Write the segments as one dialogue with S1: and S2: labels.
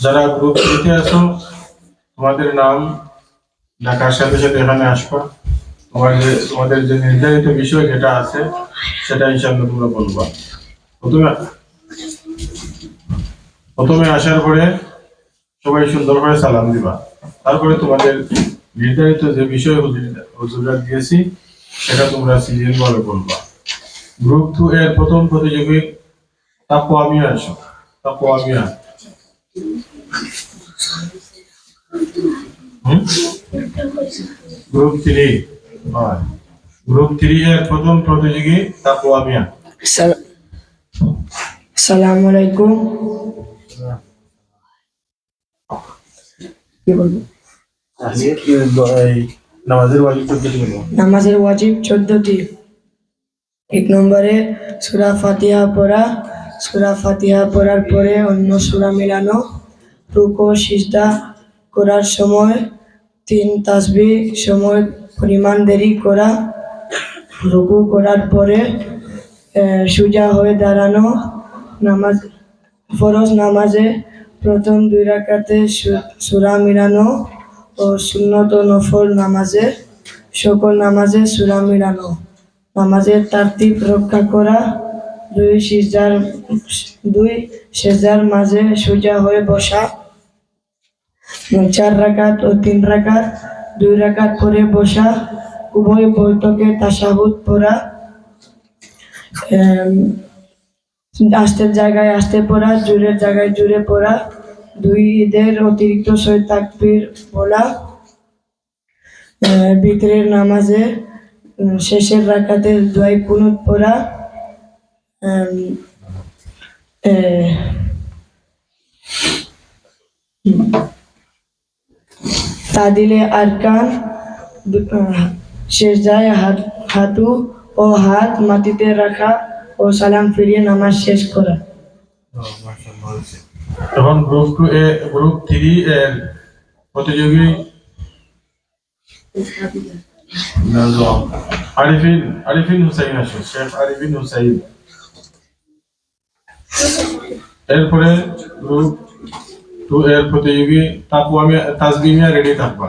S1: যারা গ্রুপ থ্রিতে আছো, তোমাদের নাম ডাকার সাথে সাথে এখানে আসবা। তোমাদের তোমাদের যে নির্ধারিত বিষয় যেটা আছে, সেটা ইনশাআল্লাহ তোমরা বলবা। প্রথমে প্রথমে আসার পরে সবাই সুন্দর করে সালাম দিবা। তারপরে তোমাদের নির্ধারিত যে বিষয় হুজুর- দিয়েছি, সেটা তোমরা সিরিয়াল ভাবে বলবা। গ্রুপ টু এর প্রথম প্রতিযোগী তাপু আমিয়া আসো। তাপু আমিয়া হুম? Group three. গ্রুপ থ্রি এর প্রথম প্রতিযোগী তাপু আমিয়া
S2: সাল- আলাইকুম। কি বলব?
S1: নামাজের ওয়াজিব পদ্ধতি
S2: নামাজের ওয়াজিব চোদ্দটি এক নম্বরে সুরা ফাতিহা পড়া সুরা ফাতিহা পড়ার পরে অন্য সুরা মিলানো, রুকো, সিজদা করার সময়, তিন তাসবি সময় পরিমাণ দেরি করা, রুকু করার পরে সোজা হয়ে দাঁড়ানো, নামাজ, ফরজ নামাজে প্রথম দুই রাকাতে সু- সূরা মিলানো ও সুন্নত নফল নামাজে, সকল নামাজে সুরা মিলানো। নামাজের তারতিব রক্ষা করা দুই সিজদার দুই সেজার মাঝে সোজা হয়ে বসা। চার রাকাত ও তিন রাকাত দুই রাকাত করে বসা। উভয় বৈঠকে তাসাহুদ পড়া। আস্তের জায়গায় আস্তে পড়া জোরের জায়গায় জুড়ে পড়া। দুই ঈদের অতিরিক্ত সই তাকবীর বলা। আহ, বিতরের নামাজে শেষের রাকাতে দোয়াই কুনুত পড়া। তাদিলে আরকান দু- আহ, শেষ যায় হাত হাঁটু ও হাত মাটিতে রাখা ও সালাম ফিরিয়ে নামাজ শেষ করা।
S1: এখন গ্রুপ টু এ গ্রুপ থ্রি এর প্রতিযোগী আরিফিন আরিফিন হুসাইন আসো শেখ আরিফিন হুসাইন। এরপরে টু এর প্রতিযোগী আমি তাজবিমিয়া রেডি থাকবা।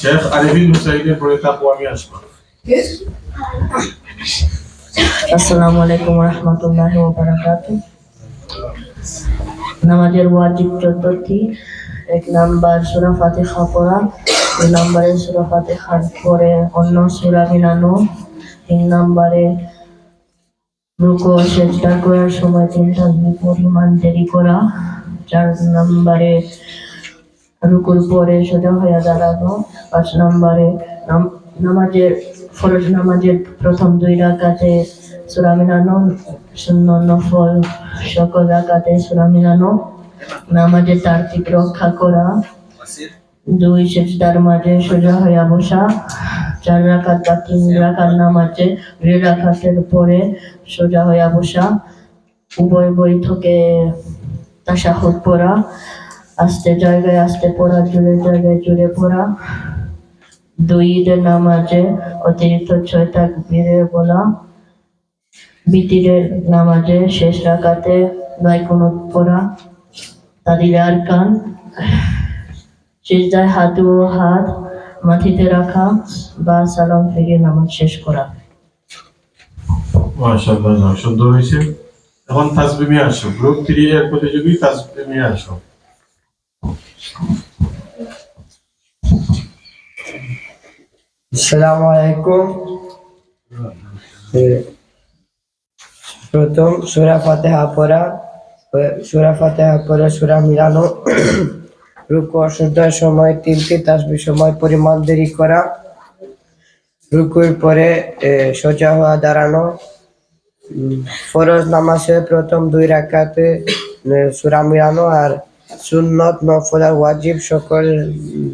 S1: শেখ আরিফিন হুসাইনের পরে আমি আসবা।
S3: আসসালামু আলাইকুম নামাজের ওয়াজিব এক নাম্বার সুরা ফাতিহা পড়া, দুই নম্বরে সুরা ফাতিহার পরে অন্য সুরা তিন নম্বরে রুকু সেজদা করার সময় তাসবিহ পরিমাণ দেরি করা, চার নম্বরে রুকুর পরে সোজা হয়ে দাঁড়ানো, পাঁচ নম্বরে নাম- নামাজের, ফরজ নামাজের প্রথম দুই রাকাতে সূরা মিলানো, শূন্য নফল সকল রাকাতে সূরা মিলানো, নামাজের তার্কিক রক্ষা করা, দুই সেজদার মাঝে সোজা হইয়া বসা চার রাকাত বা তিন রাকাত নামাজে দুই রাকাতের পরে সোজা হইয়া বসা উভয় বৈঠকে তাশাহুদ পড়া আস্তে জায়গায় আস্তে পড়া জুড়ে জায়গায় জুড়ে পড়া। দুই ঈদের নামাজে অতিরিক্ত ছয় তাকবীরে বলা। বিতিরের নামাজে শেষ রাখাতে নয় কুনুত পড়া। তাদের আর কান। সিজদায় হাত ও হাত মাটিতে রাখা বা সালাম ফিরিয়ে নামাজ শেষ করা।
S1: মাশাআল্লাহ সুন্দর হয়েছে। এখন তাজবিমি আসো। গ্রুপ থ্রি এর প্রতিযোগী তাজবিমি আসো।
S2: আসসালামু আলাইকুম। প্রথম সুরা ফাতেহা পড়া সুরা ফাতেহা পড়া সুরা মিলানো। রুকু অশুদ্ধার সময় তিনটি তাসবি সময় পরিমাণ দেরি করা রুকুর পরে সোজা হওয়া দাঁড়ানো ফরজ নামাজে প্রথম দুই রাকাতে এ, সুরা মিলানো আর সুন্নত নফল আর ওয়াজিব সকল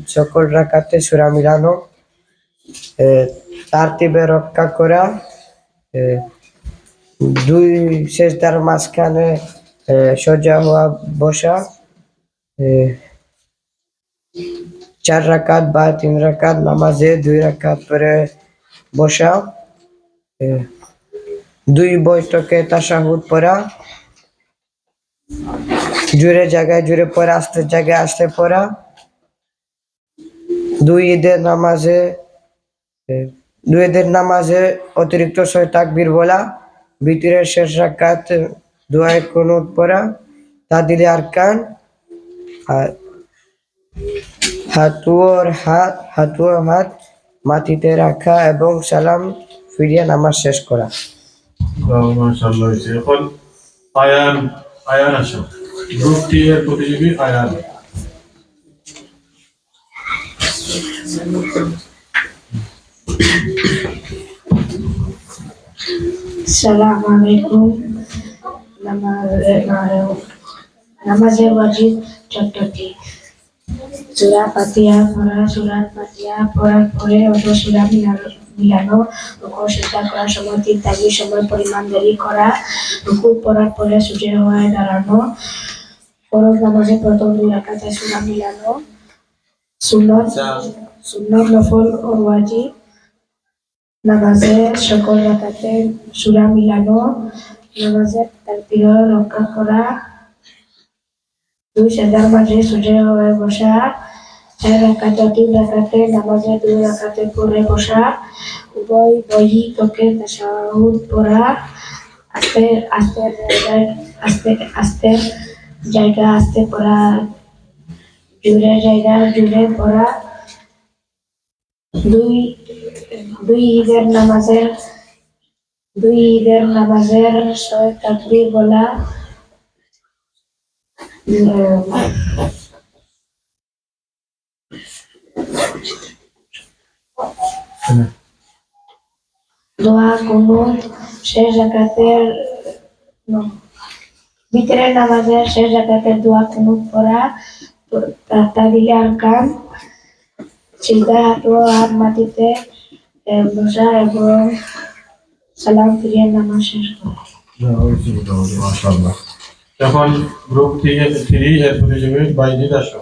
S2: সকল রাকাতে সুরা মিলানো তারতিবে রক্ষা করা দুই শেষদার মাঝখানে সোজা হওয়া বসা চার রাকাত বা তিন রাকাত নামাজে দুই রাকাত পরে বসা দুই বৈঠকে তাসাহুদ পড়া,
S4: জুড়ে জায়গায় জুড়ে পড়া, আস্তে জায়গায় আস্তে পড়া, দুই ঈদের নামাজে দুই ঈদের নামাজে অতিরিক্ত ছয় তাকবীর বলা, ভিতরের শেষ রাকাত দোয়ায় কুনুত পড়া তাদিলে আরকান, আর হাতুয়ার হাত হাতুয়ার হাত মাটিতে রাখা এবং সালাম ফিরিয়ে নামাজ শেষ করা
S1: মাশাআল্লাহ হয়েছে এখন আয়ান আয়ান আসো গ্রুপ টি এর প্রতিযোগী আয়ান।
S5: সালাম আলাইকুম। নামাজ- নামাজের ওয়াজিব সুরা ফাতিহা পড়া সুরা ফাতিহা পড়ার পরে অন্য সুরা মিলানো মিলানো রুকু সিজদা করার সময় তিন তাগির সময় পরিমাণ দেরি করা রুকু পড়ার পরে সূর্য হয়ে দাঁড়ানো ফরজ নামাজে প্রথম দুই রাকাতে সুরা মিলানো সুন্নত সুন্নত নফল ও ওয়াজিব নামাজে সকল রাকাতে সুরা মিলানো নামাজে তাকবীর রক্ষা করা দুই সেদার মাঝে সূর্য হয়ে বসা চার রাকাতে তিন রাকাতে নামাজে দুই রাকাতে পড়ে বসা উভয় বহি তোকে তাশাহুদ পড়া, আস্তে আস্তে আস্তে আস্তে, জায়গা, আস্তে পড়া, জুড়ে জায়গা, জুড়ে পড়া। দুই দুই ঈদের নামাজের, দুই ঈদের নামাজের ছয় তাকবীর বলা দোয়া কুনুত শেষ জাকাতের ভিতরের নামাজের শেষ জাকাতের দোয়া কুনুত পড়া তা দিলে আর কান সিদ্ধা হাত ও হাত মাটিতে বসা এবং সালাম ফিরিয়ে নামাজ শেষ করা।
S1: না, হয়েছে মোটামুটি, মাশাআল্লাহ এখন গ্রুপ এর থ্রি এর প্রতিযোগী বাইজিৎ আসো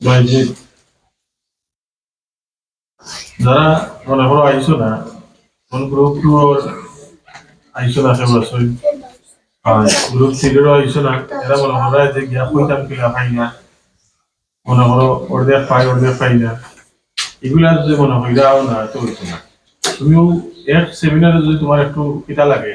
S1: বাইজিৎ যারা মনে করো আইসো না কোন গ্রুপ টু আইসো না সে বছর। গ্রুপ থ্রিরও আইসো না এরা মনে করো যে গিয়া কইতাম কিলা পাই না। মনে করো ওদের পাই ওদের পাই না। এগুলা যদি মনে হয় যাও না তো হইতো না। তুমিও এক সেমিনারে যদি তোমার একটু কিতা লাগে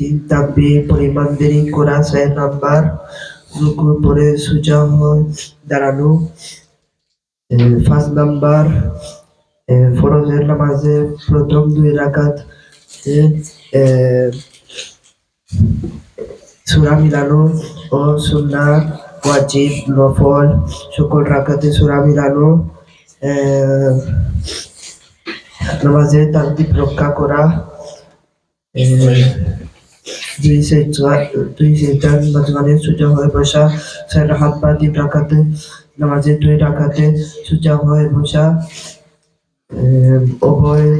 S6: তিন তাকবীর পরিমাণ দেরি করা ছয় নাম্বার। রুকুর পরে সুজা হয় দাঁড়ানো। পাঁচ নাম্বার। ফরজের নামাজে প্রথম দুই রাকাত। এ, মিলানো ও সুন্নাত ওয়াজিব নফল সকল রাকাতে সুরা মিলানো। নামাজে তাকবীর রক্ষা করা। দুই সেজদা দুই সেজদার মাঝখানে সোজা হয়ে বসা ছয় হাত পা তিন রাকাতে নামাজে দুই রাকাতে সোজা হয়ে বসা উভয়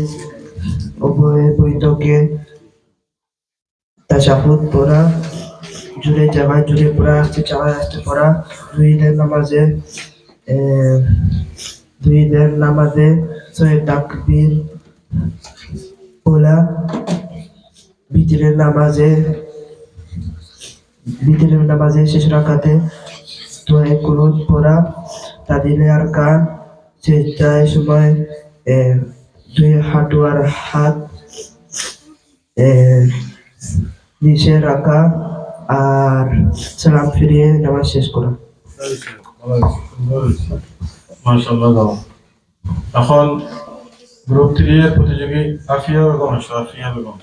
S6: উভয় বৈঠকে তাশাহুদ পড়া জুড়ে জায়গায় জুড়ে পড়া আসতে জায়গায় আসতে পড়া দুই ঈদের নামাজে দুই ঈদের নামাজে ছয় তাকবীর বলা ভিতরের নামাজে ভিতরের নামাজে শেষ রাখাতে দোয়া কুনুত পড়া, তাদিলে আর কান শেষটায় সময় দুই হাঁটু আর হাত নিচে রাখা আর সালাম ফিরিয়ে নামাজ শেষ করা।
S1: মাশাআল্লাহ এখন গ্রুপ থ্রি এর প্রতিযোগী আফিয়া বেগম আফিয়া বেগম।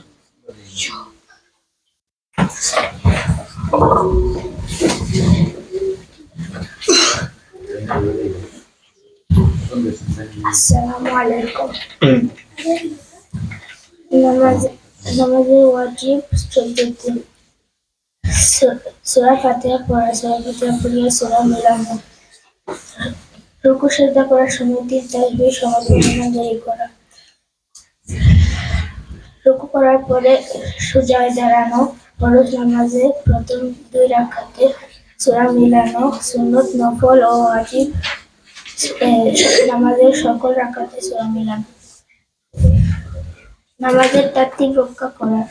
S7: নামাজ নামাজের ওয়াজিব চোদ্দটি সূরা ফাতিহা পড়া সূরা সূরা মিলানো
S5: রুকু সেজদা করার সময় তিন তাসবিহ সমাজ জারি করা রুকু করার পরে সুজায় দাঁড়ানো ফরজ নামাজে প্রথম দুই রাখাতে সূরা মিলানো সুন্নত নফল ও এ, নামাজের সকল রাখাতে সূরা মিলানো। নামাজের তাত্ত্বিক রক্ষা করা।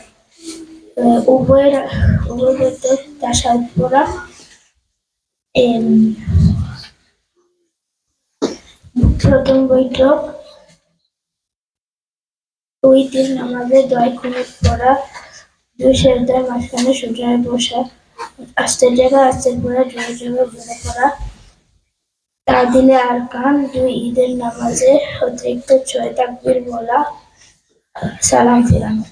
S5: উভয়ের উভয় তাসাদ এম, প্রথম বৈঠক দুই তিন নামাজে দয় কুনুত পড়া, দুই সেজদার মাঝখানে সূর্যের বসা আস্তের জায়গায় আস্তের পড়া, জোরে জোরে জোরে পড়া। তা দিলে আর কান, দুই ঈদের নামাজে অতিরিক্ত ছয় তাকবির বলা, সালাম ফিরানো।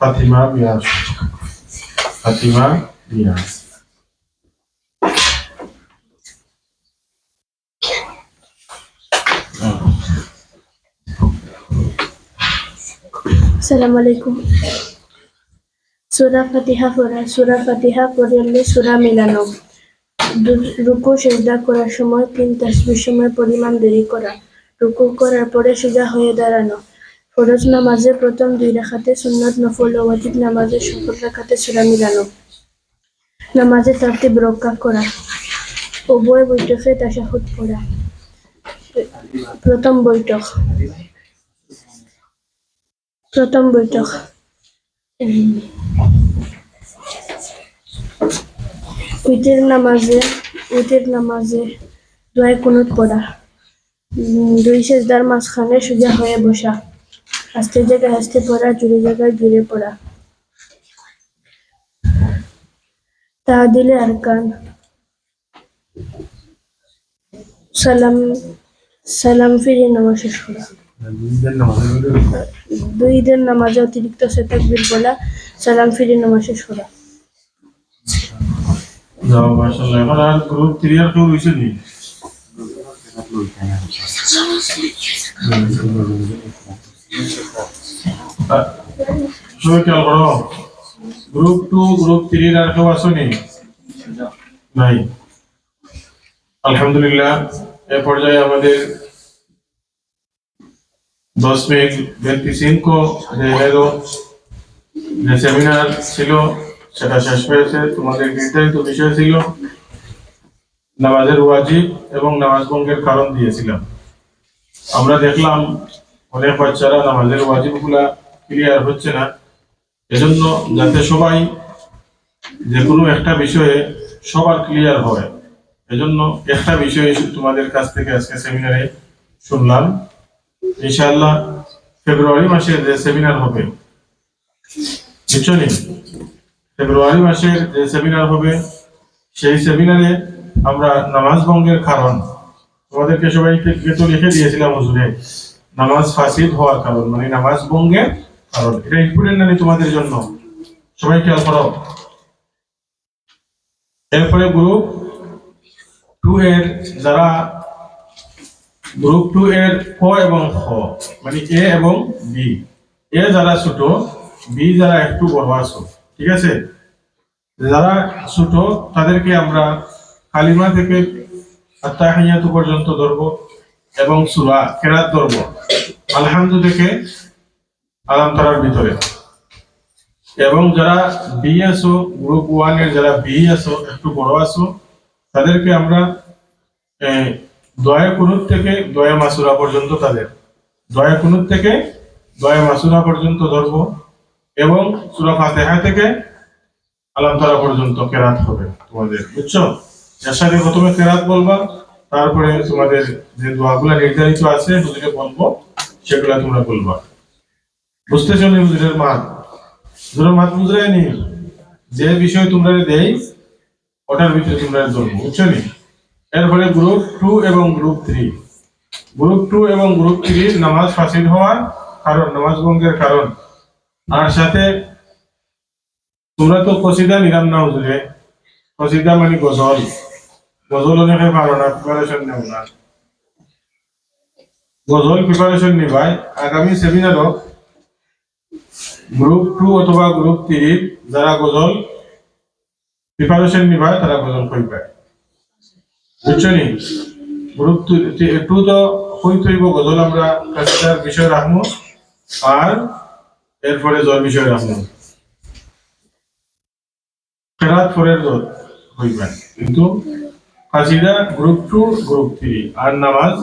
S1: ফাতিমা বিয়াস। ফাতিমা বিয়াস।
S5: আসসালামু আলাইকুম। সুরা ফাতিহা পড়া, সুরা ফাতিহা পড়লে সুরা মিলানো। রুকু সেজদা করার সময় তিন তাসবির সময় পরিমাণ দেরি করা। রুকু করার পরে সোজা হয়ে দাঁড়ানো। ফরজ নামাজে প্রথম দুই রাখাতে সুন্নত নফল ও ওয়াজিব নামাজের সকল রাখাতে সুরা মিলানো। নামাজে তারতিব রক্ষা করা। উভয় বৈঠকে তাশাহুদ পড়া। প্রথম বৈঠক। প্রথম বৈঠক। উম, উইতের নামাজে উইতের নামাজে দোয়া কুনুত পড়া। দুই সেজদার মাঝখানে সোজা হয়ে বসা। আস্তে জায়গায় আস্তে পড়া জুড়ে জায়গায় জুড়ে পড়া। তা দিলে আর কান। সালাম সালাম ফিরিয়ে নামাজ শেষ করা। দুই ঈদের নামাজে অতিরিক্ত সে তাকবির বলা সালাম ফিরিয়ে নামাজ শেষ করা।
S1: গ্রুপ টু গ্রুপ থ্রি আর কেউ নাই। আলহামদুলিল্লাহ, এ পর্যায়ে আমাদের দশ মিনিট ভেন্টিসিনকো যে এলো যে সেমিনার ছিল সেটা শেষ হয়েছে তোমাদের নির্ধারিত বিষয় ছিল নামাজের ওয়াজিব এবং নামাজ ভঙ্গের কারণ দিয়েছিলাম। আমরা দেখলাম, অনেক বাচ্চারা নামাজের ওয়াজিবগুলা ক্লিয়ার হচ্ছে না। এজন্য যাতে সবাই যে কোনো একটা বিষয়ে সবার ক্লিয়ার হয়, এজন্য একটা বিষয়ে তোমাদের কাছ থেকে আজকে সেমিনারে শুনলাম। ইনশাআল্লাহ ফেব্রুয়ারি মাসে যে সেমিনার হবে বুঝছ ফেব্রুয়ারি মাসের যে সেমিনার হবে, সেই সেমিনারে আমরা নামাজ ভঙ্গের কারণ তোমাদেরকে সবাইকে তো লিখে দিয়েছিলাম হুজুরে, নামাজ ফাসিদ হওয়ার কারণ মানে নামাজ ভঙ্গের কারণ। এটা ইম্পর্টেন্ট নানি তোমাদের জন্য? সবাই খেয়াল করো। এরপরে গ্রুপ টু এর যারা গ্রুপ টু এর ক এবং খ মানে এ এবং বি। এ যারা ছোট, বি যারা একটু বড় আছো, ঠিক আছে? যারা ছোট, তাদেরকে আমরা কালিমা থেকে আত্মাহিয়াত পর্যন্ত ধরবো এবং সুরা কেরাত ধরবো। আলহামদু থেকে আলাম ভিতরে। এবং যারা বি আছো, গ্রুপ ওয়ানের যারা বি আছো, একটু বড় আছো, তাদেরকে আমরা দয়া কুনুত থেকে দয়া মাসুরা পর্যন্ত তাদের। দয়া কুনুত থেকে দয়া মাসুরা পর্যন্ত ধরবো এবং সুরা ফাতেহা থেকে আলাম তারা পর্যন্ত কেরাত হবে তোমাদের, বুঝছ? এর সাথে প্রথমে কেরাত বলবা, তারপরে তোমাদের যে দোয়াগুলা নির্ধারিত আছে হুজুরে বলব, সেগুলা তোমরা বলবা। বুঝতেছো নি হুজুরের মাত? হুজুরের মাত বুঝলে নি? যে বিষয় তোমরা দেই, ওটার ভিতরে তোমরা ধরবো বুঝছ নি? এরপরে গ্রুপ টু এবং গ্রুপ থ্রি। গ্রুপ টু এবং গ্রুপ থ্রির নামাজ ফাসিল হওয়ার কারণ, নামাজ ভঙ্গের কারণ। আর সাথে তোমরা তো কসিদা নিলাম না হুজুরে। কসিদা মানে গজল। গজল অনেকে পারো না প্রিপারেশন নেও না। গজল প্রিপারেশন নিবাই। আগামী সেমিনারও গ্রুপ টু অথবা গ্রুপ থ্রি, যারা গজল প্রিপারেশন নিবা তারা গজল কইবে বুঝছ নি একটু তো হইতইব গজল আমরা কাজটার বিষয় রাখব, আর এরপরে জ্বর বিষয় রাখব। ফেরাত পরের জ্বর হইবেন কিন্তু কাশিদা গ্রুপ টু গ্রুপ থ্রি আর নামাজ